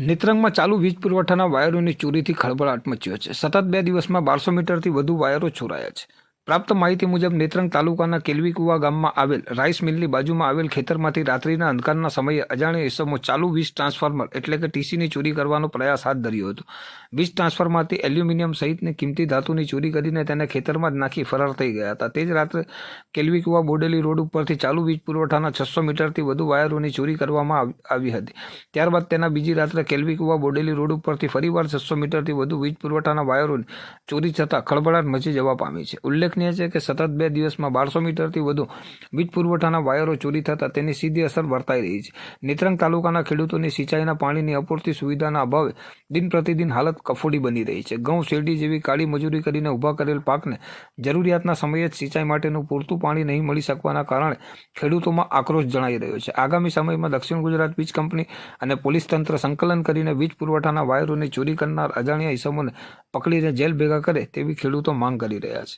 નેત્રંગમાં ચાલુ વીજ પુરવઠાના વાયરોની ચોરીથી ખળભળાટ મચ્યો છે. સતત બે દિવસમાં બારસો મીટરથી વધુ વાયરો ચોરાયા છે. પ્રાપ્ત માહિતી મુજબ નેત્રંગ તાલુકાના કેલવીકુવા ગામમાં આવેલ રાઈસ મિલની બાજુમાં આવેલ ખેતરમાંથી રાત્રિના અંધકારના સમયે અજાણ્યા ઇસમો ચાલુ વીજ ટ્રાન્સફોર્મર એટલે કે ટીસીની ચોરી કરવાનો પ્રયાસ હાથ ધર્યો હતો. વીજ ટ્રાન્સફરમાંથી એલ્યુમિનિયમ સહિતની કિંમતી ધાતુની ચોરી કરીને તેને ખેતરમાં જ નાખી ફરાર થઈ ગયા હતા. તે જ રાત્રે કેલવીકુવા બોડેલી રોડ ઉપરથી ચાલુ વીજ પુરવઠાના છસો મીટરથી વધુ વાયરોની ચોરી કરવામાં આવ- હતી. ત્યારબાદ તેના બીજી રાત્રે કેલવીકુવા બોડેલી રોડ ઉપરથી ફરીવાર છસો મીટરથી વધુ વીજ પુરવઠાના વાયરોની ચોરી થતાં ખળભળાટ મચી જવા પામી છે. ઉલ્લેખનીય છે કે સતત બે દિવસમાં બારસો મીટરથી વધુ વીજ પુરવઠાના વાયરો ચોરી થતાં તેની સીધી અસર વર્તાઈ રહી છે. નેત્રંગ તાલુકાના ખેડૂતોની સિંચાઈના પાણીની અપૂરતી સુવિધાના અભાવે દિન પ્રતિદિન હાલત કફોડી બની રહી છે. ઘઉં, શેરડી જેવી કાળી મજૂરી કરીને ઊભા કરેલ પાકને જરૂરિયાતના સમયે જ સિંચાઈ માટેનું પૂરતું પાણી નહીં મળી શકવાના કારણે ખેડૂતોમાં આક્રોશ જણાઈ રહ્યો છે. આગામી સમયમાં દક્ષિણ ગુજરાત વીજ કંપની અને પોલીસ તંત્ર સંકલન કરીને વીજ પુરવઠાના વાયરોની ચોરી કરનાર અજાણ્યા ઇસમોને પકડીને જેલ ભેગા કરે તેવી ખેડૂતો માંગ કરી રહ્યા છે.